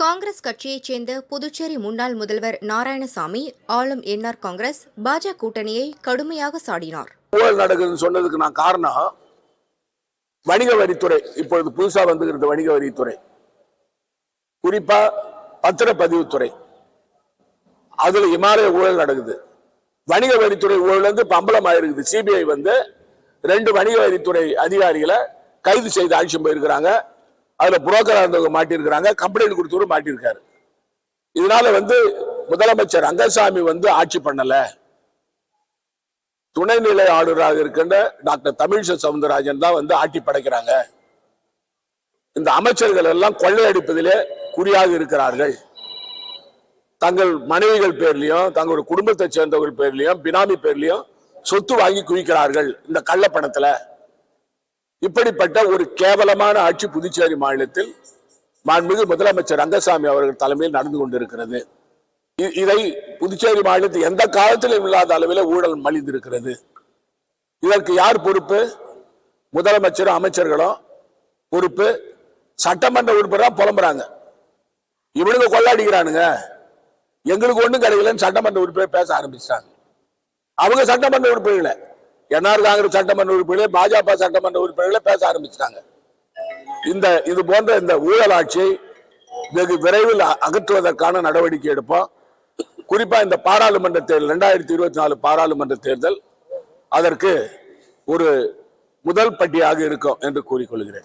காங்கிரஸ் கட்சியைச் சேர்ந்த புதுச்சேரி முன்னாள் முதல்வர் நாராயணசாமி ஆளும் என்ஆர் காங்கிரஸ் பாஜக கூட்டணியை கடுமையாக சாடினார். ஊழல் நடக்குதுன்னு சொன்னதுக்கு நான் காரணம் வணிக வரித்துறை. இப்பொழுது புதுசா வந்துகிறது வணிக வரித்துறை. குறிப்பா பத்திரப்பதிவுத்துறை. அதுல இமாலய ஊழல் நடக்குது. வணிக வரித்துறை ஊழல் வந்து பம்பளம் ஆயிருக்குது. சிபிஐ வந்து ரெண்டு வணிக வரித்துறை அதிகாரிகளை கைது செய்து அழிச்சு போயிருக்கிறாங்க. அதுல புரோக்கரா இருந்தவங்க மாட்டியிருக்கிறாங்க கம்ப்ளைண்ட் கொடுத்தவரும் மாட்டியிருக்காரு. இதனால வந்து முதலமைச்சர் ரங்கசாமி வந்து ஆட்சி பண்ணல. துணைநிலை ஆளுநராக இருக்கின்ற டாக்டர் தமிழிசை சவுந்தரராஜன் தான் வந்து ஆட்டி படைக்கிறாங்க. இந்த அமைச்சர்கள் எல்லாம் கொள்ளையடிப்பதிலே குறியாக இருக்கிறார்கள். தங்கள் மனைவிகள் பேர்லையும் தங்களுடைய குடும்பத்தை சேர்ந்தவர்கள் பேர்லையும் பினாமி பேர்லையும் சொத்து வாங்கி குவிக்கிறார்கள் இந்த கள்ளப்பணத்துல. இப்படிப்பட்ட ஒரு கேவலமான ஆட்சி புதுச்சேரி மாநிலத்தில் மாண்புமிகு முதலமைச்சர் ரங்கசாமி அவர்கள் தலைமையில் நடந்து கொண்டிருக்கிறது. இதை புதுச்சேரி மாநிலத்தில் எந்த காலத்திலும் இல்லாத அளவில் ஊழல் மலிந்திருக்கிறது. இதற்கு யார் பொறுப்பு? முதலமைச்சரும் அமைச்சர்களும் பொறுப்பு? சட்டமன்ற உறுப்பினராக புலம்புறாங்க. இவனுங்க கொள்ளாடிக்கிறானுங்க. எங்களுக்கு ஒன்றும் கிடைக்கலன்னு சட்டமன்ற உறுப்பினர் பேச ஆரம்பிச்சிட்டாங்க. அவங்க சட்டமன்ற உறுப்பினர்களை. என்ஆர் காங்கிரஸ் சட்டமன்ற உறுப்பினர்களே பாஜக சட்டமன்ற உறுப்பினர்களே பேச ஆரம்பிச்சிட்டாங்க. இந்த இது போன்ற இந்த ஊழல் ஆட்சியை வெகு விரைவில் அகற்றுவதற்கான நடவடிக்கை எடுப்போம். குறிப்பா இந்த பாராளுமன்ற தேர்தல் ரெண்டாயிரத்தி இருபத்தி நாலு பாராளுமன்ற தேர்தல் அதற்கு ஒரு முதல் பட்டியாக இருக்கும் என்று கூறிக்கொள்கிறேன்.